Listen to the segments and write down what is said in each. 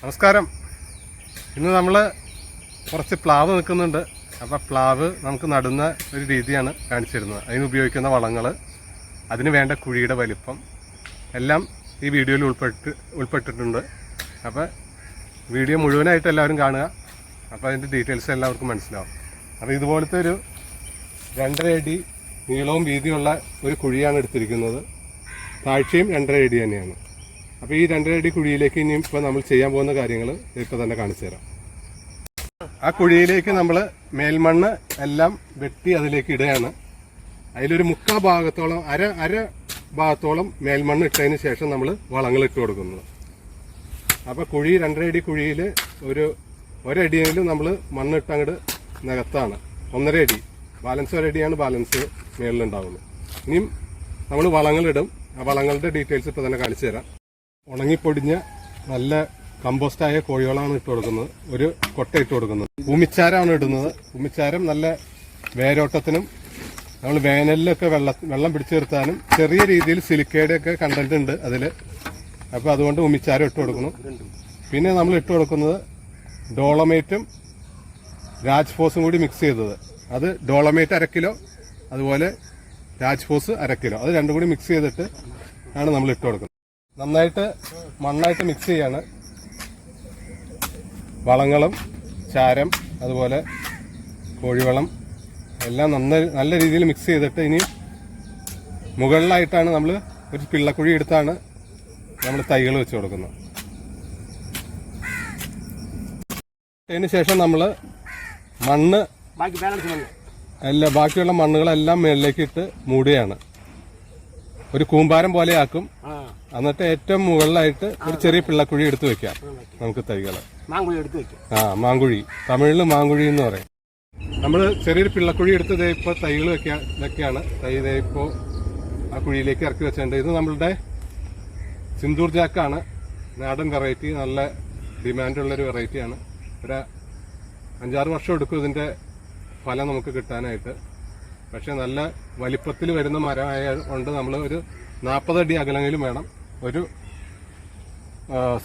നമസ്കാരം. ഇന്ന് നമ്മൾ കുറച്ച് പ്ലാവ് നിൽക്കുന്നുണ്ട് അപ്പോൾ പ്ലാവ് നമുക്ക് നടുന്ന ഒരു രീതിയാണ് കാണിച്ചിരുന്നത്. അതിന് ഉപയോഗിക്കുന്ന വളങ്ങൾ അതിന് വേണ്ട കുഴിയുടെ വലിപ്പം എല്ലാം ഈ വീഡിയോയിൽ ഉൾപ്പെട്ട് ഉൾപ്പെട്ടിട്ടുണ്ട്. അപ്പോൾ വീഡിയോ മുഴുവനായിട്ട് എല്ലാവരും കാണുക. അപ്പോൾ അതിന്റെ ഡീറ്റെയിൽസ് എല്ലാവർക്കും മനസ്സിലാവും. അപ്പോൾ ഇതുപോലത്തെ ഒരു രണ്ടര അടി നീളവും വീതിയുള്ള ഒരു കുഴിയാണ് എടുത്തിരിക്കുന്നത്. താഴ്ചയും രണ്ടര അടി തന്നെയാണ്. അപ്പോൾ ഈ രണ്ടര അടി കുഴിയിലേക്ക് ഇനി ഇപ്പോൾ നമ്മൾ ചെയ്യാൻ പോകുന്ന കാര്യങ്ങൾ ഇപ്പോൾ തന്നെ കാണിച്ചു തരാം. ആ കുഴിയിലേക്ക് നമ്മൾ മേൽമണ്ണ് എല്ലാം വെട്ടി അതിലേക്ക് ഇടുകയാണ്. അതിലൊരു മുക്കാ ഭാഗത്തോളം അര അര ഭാഗത്തോളം മേൽമണ്ണ് ഇട്ടതിന് ശേഷം നമ്മൾ വളങ്ങൾ ഇട്ട് കൊടുക്കുന്നത് അപ്പോൾ കുഴി രണ്ടര അടി കുഴിയിൽ ഒരു ഒരടിയെങ്കിലും നമ്മൾ മണ്ണിട്ട് അങ്ങോട്ട് നികത്താണ്. ഒന്നര അടി. ബാലൻസ് ഒരടിയാണ് ബാലൻസ് മേളിലുണ്ടാവുള്ളൂ. ഇനിയും നമ്മൾ വളങ്ങളിടും ആ വളങ്ങളുടെ ഡീറ്റെയിൽസ് ഇപ്പോൾ തന്നെ കാണിച്ചു തരാം. ഉണങ്ങിപ്പൊടിഞ്ഞ നല്ല കമ്പോസ്റ്റായ കോഴികളാണ് ഇട്ട് കൊടുക്കുന്നത്. ഒരു കൊട്ട ഇട്ട് കൊടുക്കുന്നത്. ഉമിച്ചാരമാണ് ഇടുന്നത്. ഉമിച്ചാരം നല്ല വേരോട്ടത്തിനും നമ്മൾ വേനലിലൊക്കെ വെള്ള വെള്ളം പിടിച്ചു നിർത്താനും ചെറിയ രീതിയിൽ സിലിക്കേഡൊക്കെ കണ്ടന്റ് ഉണ്ട് അതിൽ അപ്പോൾ അതുകൊണ്ട് ഉമിച്ചാരം ഇട്ട് കൊടുക്കുന്നു. പിന്നെ നമ്മൾ ഇട്ട് കൊടുക്കുന്നത് ഡോളമേറ്റും രാജ്ഫോസും കൂടി മിക്സ് ചെയ്തത്. അത് ഡോളമേറ്റ് അര കിലോ അതുപോലെ രാജ്ഫോസ് അര കിലോ. അത് രണ്ടും കൂടി മിക്സ് ചെയ്തിട്ട് ആണ് നമ്മൾ ഇട്ട് കൊടുക്കുന്നത്. നന്നായിട്ട് മണ്ണായിട്ട് മിക്സ് ചെയ്യാണ്. വളങ്ങളും ചാരം അതുപോലെ കോഴിവളം എല്ലാം നന്ന നല്ല രീതിയിൽ മിക്സ് ചെയ്തിട്ട് ഇനി മുകളിലായിട്ടാണ് നമ്മൾ ഒരു പിള്ളക്കുഴി എടുത്താണ് നമ്മൾ തൈകൾ വെച്ച് കൊടുക്കുന്നത്. അതിന് ശേഷം നമ്മൾ മണ്ണ്. അല്ല ബാക്കിയുള്ള മണ്ണുകളെല്ലാം മേളിലേക്ക് ഇട്ട് മൂടുകയാണ്. ഒരു കൂമ്പാരം പോലെ ആക്കും. എന്നിട്ട് ഏറ്റവും മുകളിലായിട്ട് ഒരു ചെറിയ പിള്ളക്കുഴി എടുത്തു വെക്കാം. നമുക്ക് തൈകൾ ആ മാങ്കുഴി. തമിഴിൽ മാങ്കുഴി എന്ന് പറയും. നമ്മൾ ചെറിയൊരു പിള്ളക്കുഴി എടുത്ത് ദേ ഇപ്പോൾ തൈകൾ വെക്കാൻ തൈ ദേ ഇപ്പോൾ ആ കുഴിയിലേക്ക് ഇറക്കി വെച്ചിട്ടുണ്ട് ഇത് നമ്മളുടെ സിന്ദൂർ ജാക്കാണ്. നാടൻ വെറൈറ്റി നല്ല ഡിമാൻഡുള്ളൊരു വെറൈറ്റിയാണ്. ഒരു അഞ്ചാറ് വർഷം എടുക്കും ഇതിന്റെ ഫലം നമുക്ക് കിട്ടാനായിട്ട്. പക്ഷെ നല്ല വലിപ്പത്തിൽ വരുന്ന മരമായ കൊണ്ട് നമ്മൾ ഒരു നാൽപ്പതടി അടി അകലെങ്കിലും വേണം. ഒരു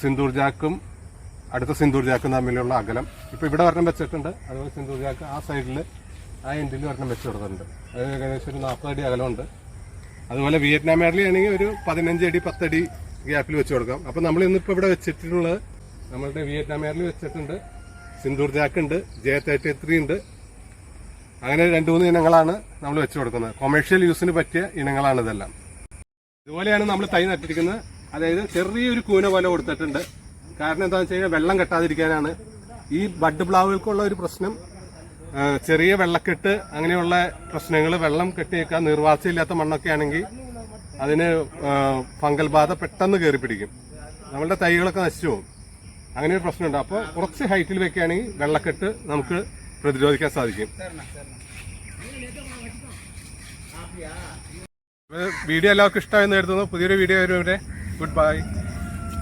സിന്ദൂർ ജാക്കും അടുത്ത സിന്ദൂർ ജാക്കും തമ്മിലുള്ള അകലം. ഇപ്പോൾ ഇവിടെ ഒരെണ്ണം വെച്ചിട്ടുണ്ട്. അതുപോലെ സിന്ദൂർ ജാക്ക് ആ സൈഡിൽ ആ എൻഡിൽ ഒരെണ്ണം വെച്ച് കൊടുത്തിട്ടുണ്ട്. അത് ഏകദേശം ഒരു നാൽപ്പതടി അകലമുണ്ട്. അതുപോലെ വിയറ്റ്നാം ആണെങ്കിൽ ഒരു പതിനഞ്ച് അടി പത്തടി ഗ്യാപ്പിൽ വെച്ച് കൊടുക്കാം. അപ്പോൾ നമ്മൾ ഇന്നിപ്പോൾ ഇവിടെ വെച്ചിട്ടുള്ളത് നമ്മളുടെ വിയറ്റ്നാം വെച്ചിട്ടുണ്ട്. സിന്ദൂർ ജാക്ക് ഉണ്ട് ജെ തേർട്ടി ത്രീ ഉണ്ട്. അങ്ങനെ രണ്ട് മൂന്ന് ഇനങ്ങളാണ് നമ്മൾ വെച്ചു കൊടുക്കുന്നത്. കൊമേഴ്ഷ്യൽ യൂസിന് പറ്റിയ ഇനങ്ങളാണ് ഇതെല്ലാം. ഇതുപോലെയാണ് നമ്മൾ തൈ നട്ടിരിക്കുന്നത്. അതായത് ചെറിയൊരു കൂന പോലെ കൊടുത്തിട്ടുണ്ട്. കാരണം എന്താണെന്ന് വെച്ച് കഴിഞ്ഞാൽ വെള്ളം കെട്ടാതിരിക്കാനാണ്. ഈ ബഡ് പ്ലാവുകൾക്കുള്ള ഒരു പ്രശ്നം ചെറിയ വെള്ളക്കെട്ട് അങ്ങനെയുള്ള പ്രശ്നങ്ങൾ വെള്ളം കെട്ടിയേക്കാൻ നിർവാസമില്ലാത്ത മണ്ണൊക്കെ ആണെങ്കിൽ അതിന് ഫംഗൽ ബാധ പെട്ടെന്ന് കയറി പിടിക്കും. നമ്മളുടെ തൈകളൊക്കെ നശിച്ചു പോകും. അങ്ങനെ ഒരു പ്രശ്നമുണ്ട്. അപ്പോൾ കുറച്ച് ഹൈറ്റിൽ വെക്കുകയാണെങ്കിൽ വെള്ളക്കെട്ട് നമുക്ക് പ്രതിരോധിക്കാൻ സാധിക്കും. വീഡിയോ എല്ലാവർക്കും ഇഷ്ടമായെന്ന് കരുതുന്നു. പുതിയൊരു വീഡിയോ വരുവരെ ഗുഡ് ബൈ